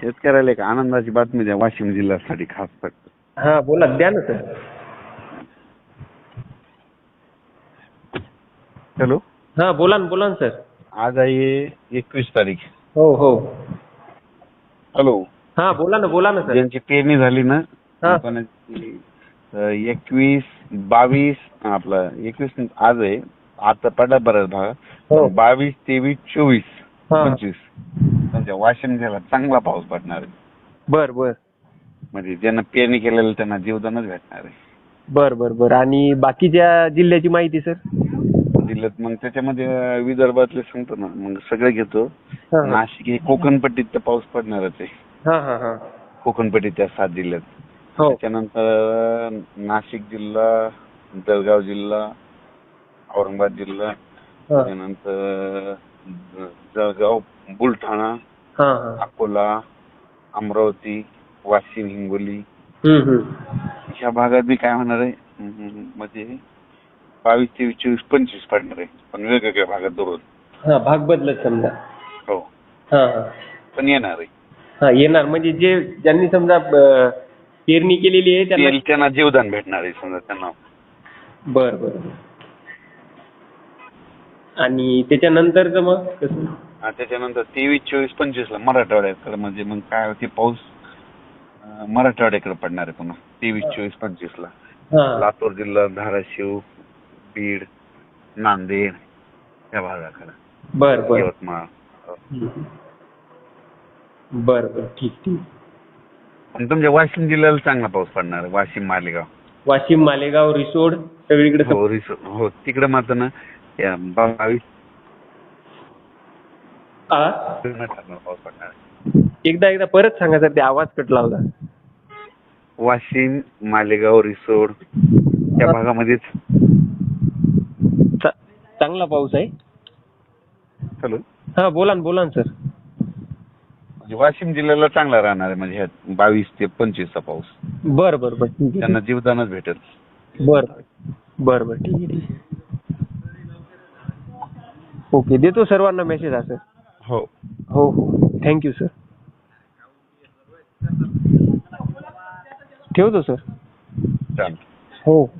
शेतकऱ्याला एक आनंदाची बातमी द्या वाशिम जिल्ह्यासाठी खास फक्त हा बोला द्या ना सर. हॅलो? हा बोला ना बोला ना सर. आज आहे एकवीस तारीख. हो हो. हॅलो? हा बोला ना बोला ना सर. ज्यांची पेरणी झाली ना हा. एकवीस बावीस आपलं एकवीस आज आहे आता पडला बऱ्याच हो. भाग बावीस तेवीस चोवीस हा. पंचवीस. त्यांच्या वाशिम जिल्ह्यात चांगला पाऊस पडणार आहे. बर बर. म्हणजे ज्यांना पेरणी केलेलं त्यांना जीवदानच भेटणार आहे. बर बर बर. आणि बाकीच्या जिल्ह्याची माहिती सर? जिल्ह्यात मग त्याच्यामध्ये अं, विदर्भातले सांगतो ना मग सगळं घेतो. हा, हा. नाशिक हे कोकणपट्टीत तर पाऊस पडणारच आहे. हा हा हा. कोकणपट्टी त्या सात जिल्ह्यात. हो. त्याच्यानंतर नाशिक जिल्हा जळगाव जिल्हा औरंगाबाद जिल्हा हा. त्याच्यानंतर जळगाव बुलढाणा अकोला अमरावती वाशिम हिंगोली. ह्या भागात बी काय होणार आहे? म्हणजे बावीस तेवीस चोवीस पंचवीस पडणार आहे. पण वेगवेगळ्या भागात दररोज. हा भाग बदलत समजा. हो. पण येणार आहे. हा येणार. म्हणजे जे ज्यांनी समजा पेरणी केलेली आहे त्यांना जीवदान भेटणार आहे समजा त्यांना. बर बर. आणि त्याच्यानंतरच मग कसं? आणि त्याच्यानंतर तेवीस चोवीस पंचवीस ला मराठवाड्याकडे म्हणजे मग काय होते पाऊस अं, मराठवाड्याकडे पडणार आहे पुन्हा तेवीस चोवीस पंचवीस ला. हा. लातूर जिल्हा धाराशिव बीड नांदेड या भागाकडे. बर बर. यवतमाळ. बर बर. ठीक ठीक. आणि तुमच्या वाशिम जिल्ह्याला चांगला पाऊस पडणार आहे वाशिम मालेगाव. वाशिम मालेगाव रिसोड सगळीकडे हो रिसो हो तिकडे मात्र ना या बावीस आ? ठरणार पाऊस पडणार आहे. एकदा एकदा परत सांगा सर ते आवाज कटला होता वाशिम मालेगाव रिसोड त्या भागामध्येच. चा- चांगला पाऊस आहे. हॅलो. हा बोला ना बोला ना सर. म्हणजे वाशिम जिल्ह्याला चांगला राहणार आहे म्हणजे ह्या बावीस ते पंचवीसचा पाऊस. बर बर बर. ठीक आहे. त्यांना जीवदानच भेटेल. बर बर बर. ठीक आहे ठीक आहे. ओके देतो सर्वांना मेसेज हा. सर हो हो. हो थँक्यू सर ठेवतो सर चालेल. हो.